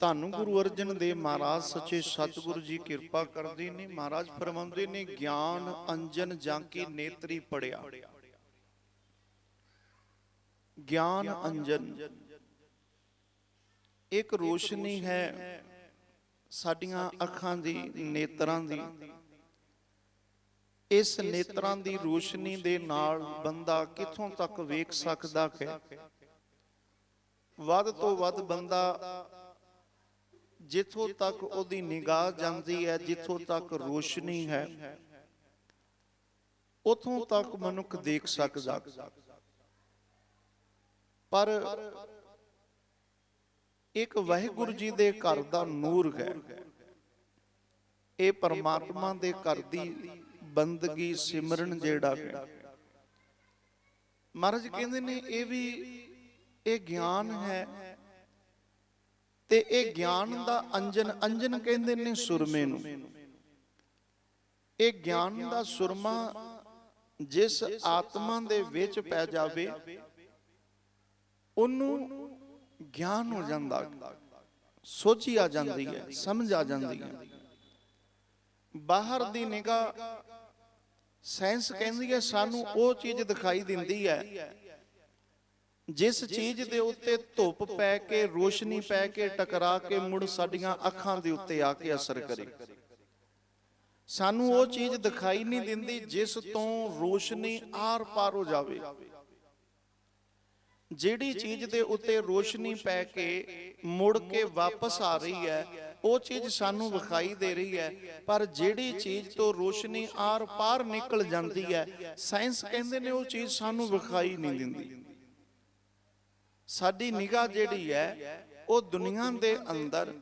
ਤੁਹਾਨੂੰ ਗੁਰੂ ਅਰਜਨ ਦੇਵ ਮਹਾਰਾਜ ਸੱਚੇ ਸਤਿਗੁਰੂ ਜੀ ਕਿਰਪਾ ਕਰਦੇ ਨੇ, ਮਹਾਰਾਜ ਫਰਮਾਉਂਦੇ ਨੇ, ਗਿਆਨ, ਅੰਜਨ ਜਾਂ ਕੀ ਨੇਤਰੀ ਪੜਿਆ? ਗਿਆਨ, ਅੰਜਨ। ਇੱਕ ਰੋਸ਼ਨੀ ਹੈ ਸਾਡੀਆਂ ਅੱਖਾਂ ਦੀ, ਨੇਤਰਾਂ ਦੀ। ਇਸ ਨੇਤਰਾਂ ਦੀ ਰੋਸ਼ਨੀ ਦੇ ਨਾਲ ਬੰਦਾ ਕਿੱਥੋਂ ਤੱਕ ਵੇਖ ਸਕਦਾ ਹੈ? ਵੱਧ ਤੋਂ ਵੱਧ ਬੰਦਾ ਜਿੱਥੋਂ ਤੱਕ ਉਹਦੀ ਨਿਗਾਹ ਜਾਂਦੀ ਹੈ, ਜਿੱਥੋਂ ਤੱਕ ਰੋਸ਼ਨੀ ਹੈ, ਉਥੋਂ ਤੱਕ ਮਨੁੱਖ ਦੇਖ ਸਕਦਾ। ਪਰ ਇੱਕ ਵਾਹਿਗੁਰੂ ਜੀ ਦੇ ਘਰ ਦਾ ਨੂਰ ਹੈ। ਇਹ ਪਰਮਾਤਮਾ ਦੇ ਘਰ ਦੀ ਬੰਦਗੀ ਸਿਮਰਨ ਜਿਹੜਾ ਹੈ। ਮਹਾਰਾਜ ਕਹਿੰਦੇ ਨੇ, ਇਹ ਵੀ ਇਹ ਗਿਆਨ ਹੈ ਤੇ ਇਹ ਗਿਆਨ ਦਾ ਅੰਜਨ ਅੰਜਨ ਕਹਿੰਦੇ ਨੇ ਸੁਰਮੇ ਨੂੰ। ਇਹ ਗਿਆਨ ਦਾ ਸੁਰਮਾ ਜਿਸ ਆਤਮਾ ਦੇ ਵਿੱਚ ਪੈ ਜਾਵੇ, ਉਹਨੂੰ ਗਿਆਨ ਹੋ ਜਾਂਦਾ। ਸੋਚੀ ਆ ਜਾਂਦੀ ਹੈ, ਸਮਝ ਆ ਜਾਂਦੀ ਹੈ। ਬਾਹਰ ਦੀ ਨਿਗਾਹ ਸਾਇੰਸ ਕਹਿੰਦੀ ਹੈ, ਸਾਨੂੰ ਉਹ ਚੀਜ਼ ਦਿਖਾਈ ਦਿੰਦੀ ਹੈ ਜਿਸ ਚੀਜ਼ ਦੇ ਉੱਤੇ ਧੁੱਪ ਪੈ ਕੇ, ਰੋਸ਼ਨੀ ਪੈ ਕੇ, ਟਕਰਾ ਕੇ ਮੁੜ ਸਾਡੀਆਂ ਅੱਖਾਂ ਦੇ ਉੱਤੇ ਆ ਕੇ ਅਸਰ ਕਰੇ। ਸਾਨੂੰ ਉਹ ਚੀਜ਼ ਦਿਖਾਈ ਨਹੀਂ ਦਿੰਦੀ ਜਿਸ ਤੋਂ ਰੋਸ਼ਨੀ ਆਰ-ਪਾਰ ਹੋ ਜਾਵੇ। ਜਿਹੜੀ ਚੀਜ਼ ਦੇ ਉੱਤੇ ਰੋਸ਼ਨੀ ਪੈ ਕੇ ਮੁੜ ਕੇ ਵਾਪਸ ਆ ਰਹੀ ਹੈ, ਉਹ ਚੀਜ਼ ਸਾਨੂੰ ਵਿਖਾਈ ਦੇ ਰਹੀ ਹੈ, ਪਰ ਜਿਹੜੀ ਚੀਜ਼ ਤੋਂ ਰੋਸ਼ਨੀ ਆਰ-ਪਾਰ ਨਿਕਲ ਜਾਂਦੀ ਹੈ, ਸਾਇੰਸ ਕਹਿੰਦੇ ਨੇ ਉਹ ਚੀਜ਼ ਸਾਨੂੰ ਵਿਖਾਈ ਨਹੀਂ ਦਿੰਦੀ। ਸਾਡੀ ਨਿਗਾਹ ਜਿਹੜੀ ਹੈ ਉਹ ਦੁਨੀਆ ਦੇ ਅੰਦਰ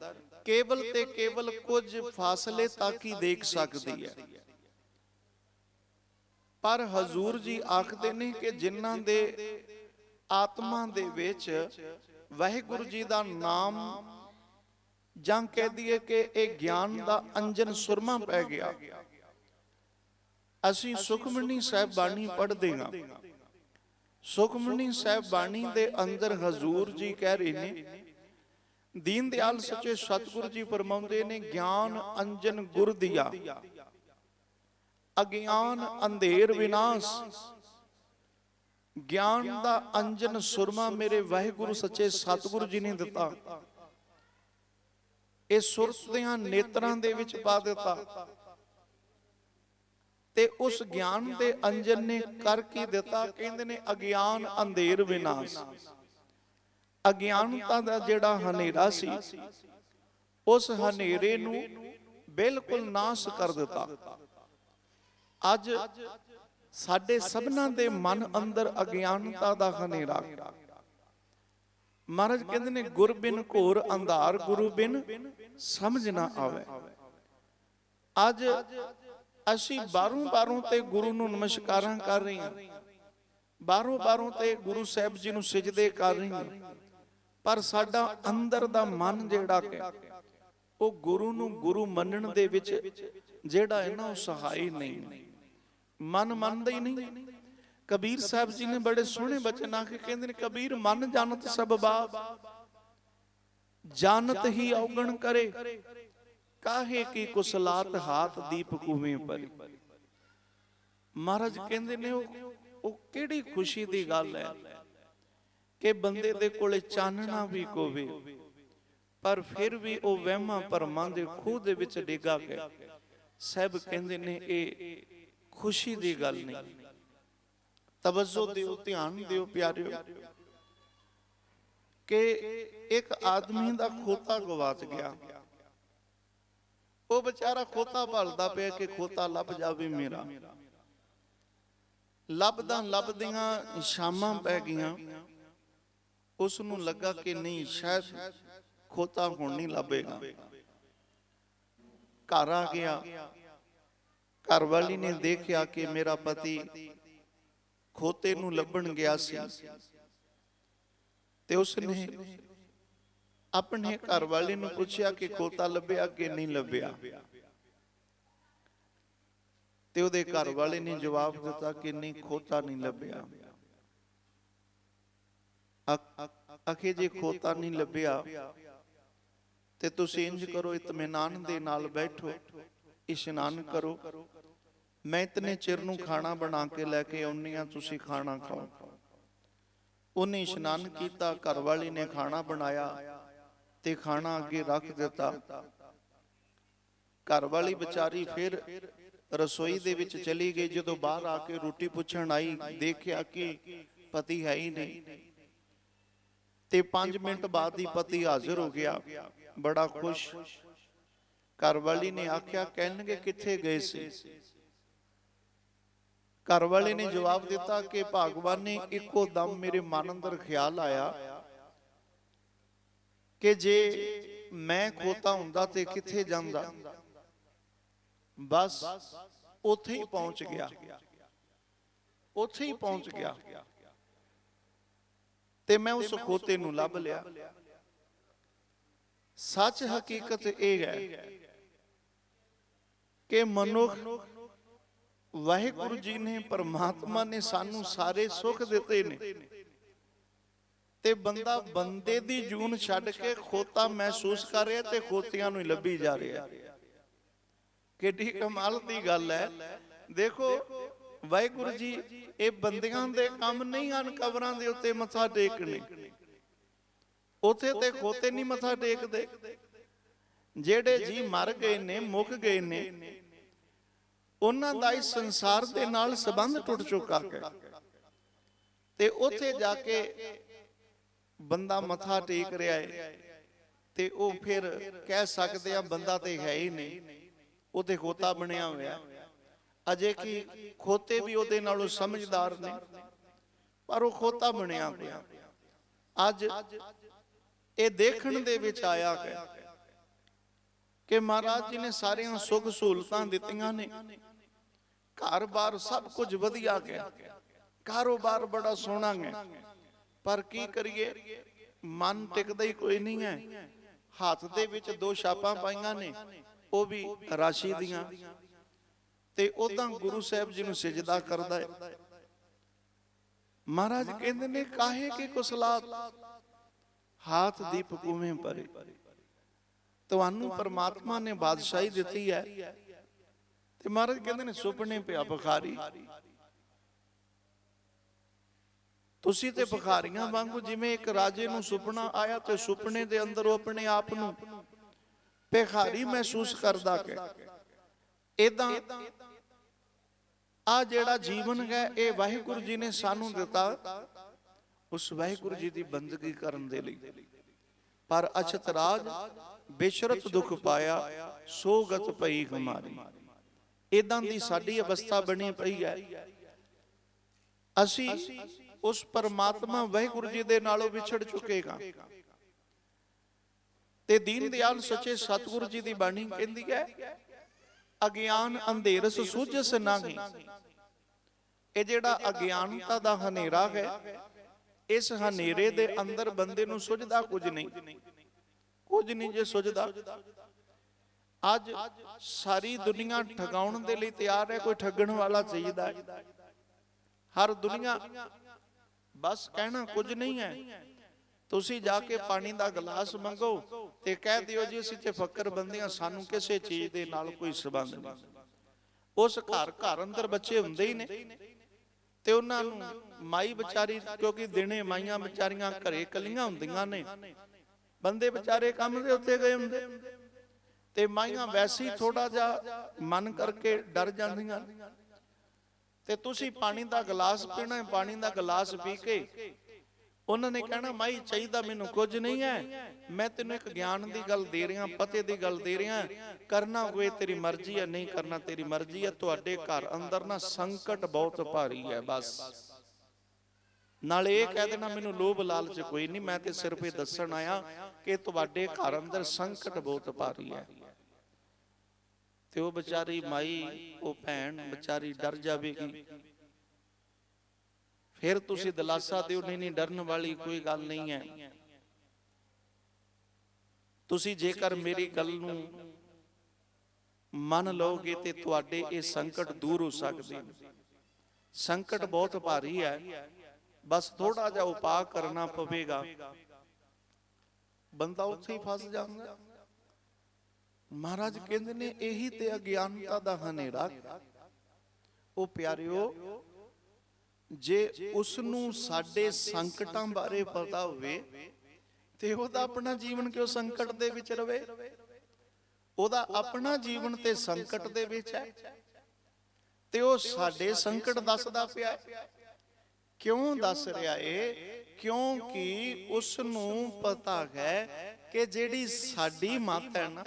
ਕੇਵਲ ਤੇ ਕੇਵਲ ਕੁਝ ਫਾਸਲੇ ਤੱਕ ਹੀ ਦੇਖ ਸਕਦੀ ਹੈ। ਪਰ ਹਜ਼ੂਰ ਜੀ ਆਖਦੇ ਨੇ ਕਿ ਜਿਨ੍ਹਾਂ ਦੇ ਆਤਮਾ ਦੇ ਵਿੱਚ ਵਾਹਿਗੁਰੂ ਜੀ ਦਾ ਨਾਮ ਜਾਂ ਕਹਿ ਦਈਏ ਕਿ ਇਹ ਗਿਆਨ ਦਾ ਅੰਜਨ ਸੁਰਮਾ ਪੈ ਗਿਆ। ਅਸੀਂ ਸੁਖਮਨੀ ਸਾਹਿਬ ਬਾਣੀ ਪੜ੍ਹਦੇ ਹਾਂ। ਸੁਖਮਨੀ ਸਾਹਿਬ ਬਾਣੀ ਦੇ ਅੰਦਰ ਹਜ਼ੂਰ ਜੀ ਕਹਿ ਰਹੇ ਨੇ, ਦੀਨ ਦਿਆਲ ਸੱਚੇ ਸਤਿਗੁਰੂ ਜੀ ਫਰਮਾਉਂਦੇ ਨੇ, ਗਿਆਨ ਅੰਜਨ ਗੁਰ ਦਿਆ, ਅਗਿਆਨ ਅੰਧੇਰ ਵਿਨਾਸ਼, ਗਿਆਨ ਦਾ ਅੰਜਨ ਸੁਰਮਾ ਮੇਰੇ ਵਾਹਿਗੁਰੂ ਸੱਚੇ ਸਤਿਗੁਰੂ ਜੀ ਨੇ ਦਿੱਤਾ। ਇਹ ਸੁਰਤ ਦੀਆਂ ਨੇਤਰਾਂ ਦੇ ਵਿੱਚ ਪਾ ਦਿੱਤਾ। ਤੇ ਉਸ ਗਿਆਨ ਦੇ ਅੰਜਨ ਨੇ ਕਰ ਕੀ ਦਿੱਤਾ? ਕਹਿੰਦੇ ਨੇ, ਅਗਿਆਨ ਅੰਧੇਰ ਵਿਨਾਸ਼। ਅਗਿਆਨਤਾ ਦਾ ਜਿਹੜਾ ਹਨੇਰਾ ਸੀ, ਉਸ ਹਨੇਰੇ ਨੂੰ ਬਿਲਕੁਲ ਨਾਸ਼ ਕਰ ਦਿੱਤਾ। ਅੱਜ ਸਾਡੇ ਸਭਨਾਂ ਦੇ ਮਨ ਅੰਦਰ ਅਗਿਆਨਤਾ ਦਾ ਹਨੇਰਾ। ਮਹਾਰਾਜ ਕਹਿੰਦੇ ਨੇ ਗੁਰ ਬਿਨ ਘੋਰ ਅੰਧਾਰ ਗੁਰੂ ਬਿਨ ਸਮਝ ਨਾ ਆਵੇ। ਅੱਜ ਅਸੀਂ ਬਾਹਰੋਂ ਬਾਹਰੋਂ ਤੇ ਗੁਰੂ ਨੂੰ ਨਮਸਕਾਰਾਂ ਕਰ ਰਹੇ ਹਾਂ। ਬਾਹਰੋਂ ਬਾਹਰੋਂ ਤੇ ਗੁਰੂ ਸਾਹਿਬ ਜੀ ਨੂੰ ਸਜਦੇ ਕਰ ਰਹੇ ਹਾਂ। ਪਰ ਸਾਡਾ ਅੰਦਰ ਦਾ ਮਨ ਜਿਹੜਾ ਕਿ ਉਹ ਗੁਰੂ ਨੂੰ ਗੁਰੂ ਮੰਨਣ ਦੇ ਵਿੱਚ ਜਿਹੜਾ ਹੈ ਨਾ, ਉਹ ਸਹਾਈ ਨਹੀਂ ਮਨ ਮੰਨਦਾ ਹੀ ਨਹੀਂ। ਕਬੀਰ ਸਾਹਿਬ ਜੀ ਨੇ ਬੜੇ ਸੋਹਣੇ ਬਚਨ ਆ ਕੇ ਕਹਿੰਦੇ ਨੇ, ਕਬੀਰ, ਮਨ ਜਾਣਤ ਸਭ ਬਾਪ। ਜਾਣਤ ਹੀ ਔਗਣ ਕਰੇ। ਕਾਹੇ ਕੀ ਕੁਸਲਾਤ ਹਾਥ ਦੀਪ ਕੂਵੇਂ ਪਰ। ਮਹਾਰਾਜ ਕਹਿੰਦੇ ਨੇ, ਉਹ ਉਹ ਕਿਹੜੀ ਖੁਸ਼ੀ ਦੀ ਗੱਲ ਹੈ ਕਿ ਬੰਦੇ ਦੇ ਕੋਲੇ ਚਾਨਣਾ ਵੀ ਕੋਵੇ, ਪਰ ਫਿਰ ਵੀ ਉਹ ਵਹਿਮਾਂ ਭਰਮਾਂ ਦੇ ਖੂਹ ਦੇ ਵਿੱਚ ਡਿੱਗਾ ਗਿਆ। ਸਭ ਕਹਿੰਦੇ ਨੇ, ਇਹ ਖੁਸ਼ੀ ਦੀ ਗੱਲ ਨਹੀਂ। ਤਵੱਜੋ ਦਿਓ, ਧਿਆਨ ਦਿਓ ਪਿਆਰਿਓ, ਕਿ ਇੱਕ ਆਦਮੀ ਦਾ ਖੋਤਾ ਗਵਾਚ ਗਿਆ। ਉਹ ਵਿਚਾਰਾ ਖੋਤਾ ਭਾਲਦਾ ਪਿਆ ਕਿ ਖੋਤਾ ਲੱਭ ਜਾਵੇ ਮੇਰਾ। ਲੱਭਦਾ ਲੱਭਦੀਆਂ ਸ਼ਾਮਾਂ ਪੈ ਗਈਆਂ। ਉਸ ਨੂੰ ਲੱਗਾ ਕਿ ਨਹੀਂ, ਸ਼ਾਇਦ ਖੋਤਾ ਹੁਣ ਨਹੀਂ ਲੱਭੇਗਾ। ਘਰ ਆ ਗਿਆ। ਘਰ ਵਾਲੀ ਨੇ ਦੇਖਿਆ ਕਿ ਮੇਰਾ ਪਤੀ ਖੋਤੇ ਨੂੰ ਲੱਭਣ ਗਿਆ ਸੀ। ਤੇ ਉਸ ਨੇ ਆਪਣੇ ਘਰ ਵਾਲੇ ਨੂੰ ਪੁੱਛਿਆ ਕਿ ਖੋਤਾ ਲੱਭਿਆ ਕਿ ਨਹੀਂ ਲੱਭਿਆ? ਤੇ ਉਹਦੇ ਘਰ ਵਾਲੇ ਨੇ ਜਵਾਬ ਦਿੱਤਾ ਕਿ ਨਹੀਂ, ਖੋਤਾ ਨਹੀਂ ਲੱਭਿਆ। ਅਖੇ ਜੇ ਖੋਤਾ ਨਹੀਂ ਲੱਭਿਆ, ਤੇ ਤੁਸੀਂ ਇੰਜ ਕਰੋ, ਇਤਮਿਨਾਨ ਦੇ ਨਾਲ ਬੈਠੋ, ਇਸ਼ਨਾਨ ਕਰੋ। ਮੈਂ ਇਤਨੇ ਚਿਰ ਨੂੰ ਖਾਣਾ ਬਣਾ ਕੇ ਲੈ ਕੇ ਆਉਣੀ ਆ ਤੁਸੀਂ ਖਾਣਾ ਖਾਓ। ਉਹਨੇ ਇਸ਼ਨਾਨ ਕੀਤਾ ਘਰ ਵਾਲੀ ਨੇ ਖਾਣਾ ਬਣਾਇਆ। ਤੇ ਖਾਣਾ ਅੱਗੇ ਰੱਖ ਦਿੱਤਾ। ਘਰ ਵਾਲੀ ਵਿਚਾਰੀ ਫਿਰ ਰਸੋਈ ਦੇ ਵਿੱਚ ਚਲੀ ਗਈ। ਜਦੋਂ ਬਾਹਰ ਆ ਕੇ ਰੋਟੀ ਪੁੱਛਣ ਆਈ, ਦੇਖਿਆ ਕਿ ਪਤੀ ਹੈ ਹੀ ਨਹੀਂ। ਤੇ 5 ਮਿੰਟ ਬਾਅਦ ਹੀ ਪਤੀ ਹਾਜ਼ਰ ਹੋ ਗਿਆ। ਬੜਾ ਖੁਸ਼। ਘਰ ਵਾਲੀ ਨੇ ਆਖਿਆ, ਕਹਿਣਗੇ ਕਿੱਥੇ ਗਏ ਸੀ? ਘਰ ਵਾਲੇ ਨੇ ਜਵਾਬ ਦਿੱਤਾ ਕਿ ਭਗਵਾਨ ਨੇ ਇੱਕੋ ਦਮ ਮੇਰੇ ਮਨ ਅੰਦਰ ਖਿਆਲ ਆਇਆ। ਕਿ ਜੇ ਮੈਂ ਖੋਤਾ ਹੁੰਦਾ ਤੇ ਕਿੱਥੇ ਜਾਂਦਾ? ਬਸ ਉੱਥੇ ਹੀ ਪਹੁੰਚ ਗਿਆ। ਉੱਥੇ ਹੀ ਪਹੁੰਚ ਗਿਆ। ਤੇ ਮੈਂ ਉਸ ਖੋਤੇ ਨੂੰ ਲੱਭ ਲਿਆ। ਸੱਚ ਹਕੀਕਤ ਇਹ ਹੈ ਕਿ ਮਨੁੱਖ ਵਾਹਿਗੁਰੂ ਜੀ ਨੇ ਪਰਮਾਤਮਾ ਨੇ ਸਾਨੂੰ ਸਾਰੇ ਸੁੱਖ ਦਿੱਤੇ ਨੇ। ਤੇ ਬੰਦਾ ਬੰਦੇ ਦੀ ਜੂਨ ਛੱਡ ਕੇ ਖੋਤਾ ਮਹਿਸੂਸ ਕਰ ਰਿਹਾ ਤੇ ਖੋਤਿਆਂ ਨੂੰ ਹੀ ਲੱਭੀ ਜਾ ਰਿਹਾ। ਕਿੱਡੀ ਕਮਾਲ ਦੀ ਗੱਲ ਹੈ। ਦੇਖੋ, ਵਾਹਿਗੁਰੂ ਜੀ, ਇਹ ਬੰਦਿਆਂ ਦੇ ਕੰਮ ਨਹੀਂ ਹਨ ਕਬਰਾਂ ਦੇ ਉੱਤੇ ਮੱਥਾ ਟੇਕਣੇ। ਉਥੇ ਤੇ ਖੋਤੇ ਨਹੀਂ ਮੱਥਾ ਟੇਕਦੇ। ਜਿਹੜੇ ਜੀ ਮਰ ਗਏ ਨੇ, ਮੁੱਕ ਗਏ ਨੇ, ਉਹਨਾਂ ਦਾ ਇਸ ਸੰਸਾਰ ਦੇ ਨਾਲ ਸੰਬੰਧ ਟੁੱਟ ਚੁੱਕਾ ਹੈ। ਤੇ ਉੱਥੇ ਜਾ ਕੇ ਬੰਦਾ ਮੱਥਾ ਟੇਕ ਰਿਹਾ ਹੈ ਤੇ ਉਹ ਫਿਰ ਕਹਿ ਸਕਦੇ ਆ, ਬੰਦਾ ਤੇ ਹੈ ਹੀ ਨਹੀਂ। ਉਹ ਤੇ ਖੋਤਾ ਬਣਿਆ ਹੋਇਆ। ਅਜੇ ਕਿ ਖੋਤੇ ਵੀ ਉਹਦੇ ਨਾਲੋਂ ਸਮਝਦਾਰ ਨੇ, ਪਰ ਉਹ ਖੋਤਾ ਬਣਿਆ ਹੋਇਆ। ਅੱਜ ਇਹ ਦੇਖਣ ਦੇ ਵਿੱਚ ਆਇਆ ਹੈ ਕਿ ਮਹਾਰਾਜ ਜੀ ਨੇ ਸਾਰੀਆਂ ਸੁੱਖ ਸਹੂਲਤਾਂ ਦਿੱਤੀਆਂ ਨੇ। ਘਰ-ਬਾਰ ਸਭ ਕੁਝ ਵਧੀਆ ਗਿਆ। ਕਾਰੋਬਾਰ ਬੜਾ ਸੋਹਣਾ ਹੈ। ਪਰ ਕੀ ਕਰੀਏ? ਮਨ ਟਿਕਦਾ ਹੀ ਕੋਈ ਨਹੀਂ ਹੈ। ਹੱਥ ਦੇ ਵਿੱਚ ਦੋ ਛਾਪਾਂ ਪਾਈਆਂ ਨੇ, ਉਹ ਵੀ ਰਾਸ਼ੀ ਦੀਆਂ। ਤੇ ਉਦਾਂ ਗੁਰੂ ਸਾਹਿਬ ਜੀ ਨੂੰ ਸਜਦਾ ਕਰਦਾ ਹੈ। ਮਹਾਰਾਜ ਕਹਿੰਦੇ ਨੇ, ਕਾਹੇ ਕੀ ਕੁਸਲਾਤ? ਹਾਥ ਦੀ ਕੂਵੇਂ ਪਰੇ ਤੁਹਾਨੂੰ ਪਰਮਾਤਮਾ ਨੇ ਬਾਦਸ਼ਾਹੀ ਦਿੱਤੀ ਹੈ। ਤੇ ਮਹਾਰਾਜ ਕਹਿੰਦੇ ਨੇ, ਸੁਪਨੇ ਪਿਆ ਬੁਖਾਰੀ। ਤੁਸੀਂ ਤੇ ਬੁਖਾਰੀਆਂ ਵਾਂਗੂ ਜਿਵੇਂ ਇੱਕ ਰਾਜੇ ਨੂੰ ਸੁਪਨਾ ਆਇਆ ਤੇ ਸੁਪਨੇ ਦੇ ਅੰਦਰ ਉਹ ਆਪਣੇ ਆਪ ਨੂੰ ਭਿਖਾਰੀ ਮਹਿਸੂਸ ਕਰਦਾ ਕਿ ਇਦਾਂ ਆ ਜਿਹੜਾ ਜੀਵਨ ਹੈ, ਇਹ ਵਾਹਿਗੁਰੂ ਜੀ ਨੇ ਸਾਨੂੰ ਦਿੱਤਾ ਉਸ ਵਾਹਿਗੁਰੂ ਜੀ ਦੀ ਬੰਦਗੀ ਕਰਨ ਦੇ ਲਈ। ਪਰ ਅਛਤ ਰਾਜ ਬੇਸ਼ਰਤ ਦੁੱਖ ਪਾਇਆ, ਸੋਗਤ ਪਈ ਹਮਾਰੀ। ਇਦਾਂ ਦੀ ਸਾਡੀ ਅਵਸਥਾ ਬਣੀ ਪਈ ਹੈ। ਅਸੀਂ ਉਸ ਪਰਮਾਤਮਾ ਵਾਹਿਗੁਰੂ ਜੀ ਦੇ ਨਾਲੋਂ ਵਿਛੜ ਚੁੱਕੇਗਾ। ਤੇ ਦੀਨ ਦਿਆਲ ਸੱਚੇ ਸਤਿਗੁਰੂ ਜੀ ਦੀ ਬਾਣੀ ਕਹਿੰਦੀ ਹੈ, ਅਗਿਆਨ ਅੰਧੇਰਸ ਸੁਝਸ ਨਾਹੀ ਇਹ ਜਿਹੜਾ ਅਗਿਆਨਤਾ ਦਾ ਹਨੇਰਾ ਹੈ, ਇਸ ਹਨੇਰੇ ਦੇ ਅੰਦਰ ਬੰਦੇ ਨੂੰ ਸੁਝਦਾ ਕੁਝ ਨਹੀਂ। ਕੁਝ ਨਹੀਂ ਜੇ ਸੁਝਦਾ। ਅੱਜ ਸਾਰੀ ਦੁਨੀਆ ਠਗਾਉਣ ਦੇ ਲਈ ਤਿਆਰ ਹੈ, ਕੋਈ ਠੱਗਣ ਵਾਲਾ ਚਾਹੀਦਾ ਹੈ। ਹਰ ਦੁਨੀਆ ਬਸ ਕਹਿਣਾ ਕੁਝ ਨਹੀਂ ਹੈ। ਤੁਸੀਂ ਜਾ ਕੇ ਪਾਣੀ ਦਾ ਗਲਾਸ ਮੰਗੋ ਤੇ ਕਹਿ ਦਿਓ ਜੀ, ਅਸੀਂ ਤੇ ਫੱਕਰ ਬੰਦਿਆਂ ਸਾਨੂੰ ਕਿਸੇ ਚੀਜ਼ ਦੇ ਨਾਲ ਕੋਈ ਸਬੰਧ ਨਹੀਂ। ਉਸ ਘਰ ਘਰ ਅੰਦਰ ਬੱਚੇ ਹੁੰਦੇ ਹੀ ਨੇ ਤੇ ਉਹਨਾਂ ਨੂੰ ਮਾਈ ਵਿਚਾਰੀ, ਕਿਉਂਕਿ ਦਿਨੇ ਮਾਈਆਂ ਵਿਚਾਰੀਆਂ ਘਰੇ ਕੱਲੀਆਂ ਹੁੰਦੀਆਂ ਨੇ, ਬੰਦੇ ਵਿਚਾਰੇ ਕੰਮ ਦੇ ਉੱਤੇ ਗਏ ਹੁੰਦੇ। ਤੇ ਮਾਈਆਂ ਵੈਸੇ ਹੀ ਥੋੜਾ ਜਿਹਾ ਮਨ ਕਰਕੇ ਡਰ ਜਾਂਦੀਆਂ। ਤੇ ਤੁਸੀਂ ਪਾਣੀ ਦਾ ਗਲਾਸ ਪੀਣਾ ਹੈ, ਪਾਣੀ ਦਾ ਗਲਾਸ ਪੀ ਕੇ। ਉਹਨਾਂ ਨੇ ਕਹਿਣਾ, ਮਾਈ, ਚਾਹੀਦਾ ਮੈਨੂੰ ਕੁਝ ਨਹੀਂ ਹੈ। ਮੈਂ ਤੈਨੂੰ ਇੱਕ ਗਿਆਨ ਦੀ ਗੱਲ ਦੇ ਰਿਹਾ, ਪਤੇ ਦੀ ਗੱਲ ਦੇ ਰਿਹਾ। ਕਰਨਾ ਹੋਏ ਤੇਰੀ ਮਰਜ਼ੀ ਹੈ, ਨਹੀਂ ਕਰਨਾ ਤੇਰੀ ਮਰਜ਼ੀ ਹੈ। ਤੁਹਾਡੇ ਘਰ ਅੰਦਰ ਨਾ ਸੰਕਟ ਬਹੁਤ ਭਾਰੀ ਹੈ, ਬਸ। ਨਾਲ ਇਹ ਕਹਿ ਦੇਣਾ, ਮੈਨੂੰ ਲੋਭ ਲਾਲਚ ਕੋਈ ਨਹੀਂ। ਮੈਂ ਤੇ ਸਿਰਫ ਇਹ ਦੱਸਣ ਆਇਆ ਕਿ ਤੁਹਾਡੇ ਘਰ ਅੰਦਰ ਸੰਕਟ ਬਹੁਤ ਭਾਰੀ ਹੈ। ਤੇ ਉਹ ਵਿਚਾਰੀ ਮਾਈ, ਉਹ ਭੈਣ ਵਿਚਾਰੀ ਡਰ ਜਾਵੇਗੀ। ਫਿਰ ਤੁਸੀਂ ਦਿਲਾਸਾ ਦਿਓ, ਨਹੀਂ ਨਹੀਂ, ਡਰਨ ਵਾਲੀ ਕੋਈ ਗੱਲ ਨਹੀਂ ਹੈ। ਤੁਸੀਂ ਜੇਕਰ ਮੇਰੀ ਗੱਲ ਨੂੰ ਮੰਨ ਲਓਗੇ ਤੇ ਤੁਹਾਡੇ ਇਹ ਸੰਕਟ ਦੂਰ ਹੋ ਸਕਦੇ ਨੇ। ਸੰਕਟ ਬਹੁਤ ਭਾਰੀ ਹੈ। ਬਸ ਥੋੜਾ ਜਿਹਾ ਉਪਾਅ ਕਰਨਾ ਪਵੇਗਾ। ਬੰਦਾ ਉੱਥੇ ਹੀ ਫਸ ਜਾਂਦਾ ਮਹਾਰਾਜ ਕਹਿੰਦੇ ਨੇ ਇਹੀ ਤੇ ਅਗਿਆਨਤਾ ਦਾ ਹਨੇਰਾ। ਉਹ ਪਿਆਰਿਓ, ਜੇ ਉਸ ਨੂੰ ਸਾਡੇ ਸੰਕਟਾਂ ਬਾਰੇ ਪਤਾ ਹੋਵੇ, ਤੇ ਉਹਦਾ ਆਪਣਾ ਜੀਵਨ ਕਿਉਂ ਸੰਕਟ ਦੇ ਵਿੱਚ ਰਵੇ? ਉਹਦਾ ਆਪਣਾ ਜੀਵਨ ਤੇ ਸੰਕਟ ਦੇ ਵਿੱਚ ਹੈ। ਤੇ ਉਹ ਸਾਡੇ ਸੰਕਟ ਦੱਸਦਾ ਪਿਆ। ਹੈ। ਕਿਉਂ ਦੱਸ ਰਿਹਾ ਏ? ਕਿਉਂਕਿ ਉਸ ਨੂੰ ਪਤਾ ਹੈ ਕਿ ਜਿਹੜੀ ਸਾਡੀ ਮਾਤਾ ਹੈ ਨਾ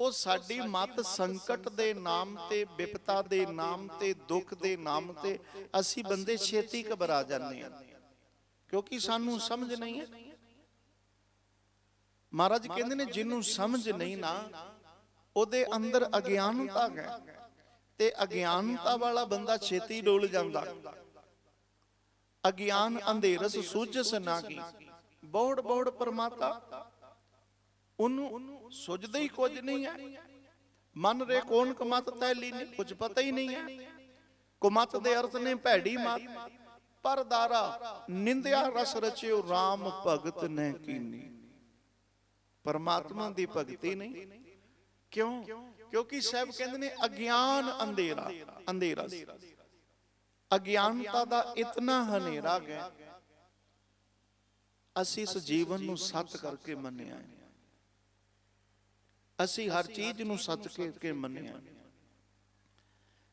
ਉਹ ਸਾਡੀ ਮਤ ਸੰਕਟ ਦੇ ਨਾਮ ਤੇ, ਵਿਪਤਾ ਦੇ ਨਾਮ ਤੇ, ਦੁੱਖ ਦੇ ਨਾਮ ਤੇ ਅਸੀਂ ਬੰਦੇ ਛੇਤੀ ਘਬਰਾ ਜਾਂਦੇ ਹਾਂ। ਕਿਉਂਕਿ ਸਾਨੂੰ ਸਮਝ ਨਹੀਂ ਹੈ। ਮਹਾਰਾਜ ਕਹਿੰਦੇ ਨੇ, ਜਿਹਨੂੰ ਸਮਝ ਨਹੀਂ ਨਾ, ਉਹਦੇ ਅੰਦਰ ਅਗਿਆਨਤਾ ਹੈ ਤੇ ਅਗਿਆਨਤਾ ਵਾਲਾ ਬੰਦਾ ਛੇਤੀ ਡੋਲ ਜਾਂਦਾ। ਅਗਿਆਨ ਅੰਧੇਰਸ ਸੁਝਸ ਨਾ ਕੀ। ਬੋੜ ਬੋੜ ਪਰਮਾਤਾ ਉਹਨੂੰ ਸੁਝਦਾ ਹੀ ਕੁਝ ਨਹੀਂ ਹੈ ਮਨ ਰੇ ਕੌਣ ਕਮਤ ਤੈ ਲੀਨੀ ਕੁਝ ਪਤਾ ਹੀ ਨਹੀਂ ਹੈ ਕੁਮਤ ਦੇ ਅਰਥ ਨੇ ਭੈੜੀ ਮਤ। ਪਰਦਾਰਾ ਨਿੰਦਿਆ ਰਸ ਰਚਿਓ RAM ਭਗਤ ਨੇ ਕੀਨੀ। ਪਰਮਾਤਮਾ ਦੀ ਭਗਤੀ ਨਹੀਂ। ਕਿਉਂ? ਕਿਉਂਕਿ ਸਾਹਿਬ ਕਹਿੰਦੇ ਨੇ ਅਗਿਆਨ ਅੰਧੇਰਾ ਅੰਧੇਰਾ ਅਗਿਆਨਤਾ ਦਾ ਇਤਨਾ ਹਨੇਰਾ ਗਿਆ। ਅਸੀਂ ਇਸ ਜੀਵਨ ਨੂੰ ਸੱਤ ਕਰਕੇ ਮੰਨਿਆ ਹੈ। ਅਸੀਂ ਹਰ ਚੀਜ਼ ਨੂੰ ਸੱਚ ਕਰਕੇ ਮੰਨਿਆ। ਹੈ।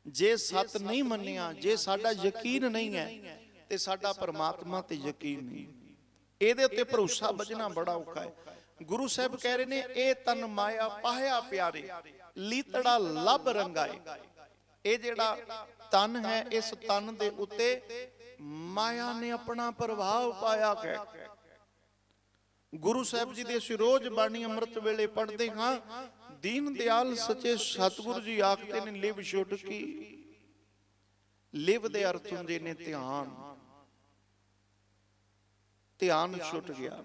ਜੇ ਸੱਤ ਨਹੀਂ ਮੰਨਿਆ ਜੇ ਸਾਡਾ ਯਕੀਨ ਨਹੀਂ ਹੈ ਤੇ ਸਾਡਾ ਪਰਮਾਤਮਾ ਤੇ ਯਕੀਨ ਨਹੀਂ। ਇਹਦੇ ਉੱਤੇ ਭਰੋਸਾ ਬਜਣਾ ਬੜਾ ਔਖਾ ਹੈ। ਗੁਰੂ ਸਾਹਿਬ ਕਹਿ ਰਹੇ ਨੇ ਇਹ ਤਨ ਮਾਇਆ ਪਾਹਿਆ ਪਿਆਰੇ ਲੀਤੜਾ ਲੱਭ ਰੰਗਾਏ। ਇਹ ਜਿਹੜਾ ਤਨ ਹੈ ਇਸ ਤਨ ਦੇ ਉੱਤੇ ਮਾਇਆ ਨੇ ਆਪਣਾ ਪ੍ਰਭਾਵ ਪਾਇਆ ਹੈ। ਗੁਰੂ ਸਾਹਿਬ ਜੀ ਦੀ ਅਸੀਂ ਰੋਜ਼ ਬਾਣੀ ਅੰਮ੍ਰਿਤ ਵੇਲੇ ਪੜ੍ਹਦੇ ਹਾਂ। ਦੀਨ ਦਿਆਲ ਸੱਚੇ ਸਤਿਗੁਰੂ ਜੀ ਆਖਦੇ ਨੇ, ਲਿਵ ਛੁੱਟ ਕੀ ਲਿਵ ਦੇ ਅਰਥ ਹੁੰਦੇ ਨੇ ਧਿਆਨ। ਧਿਆਨ ਛੁੱਟ ਗਿਆ।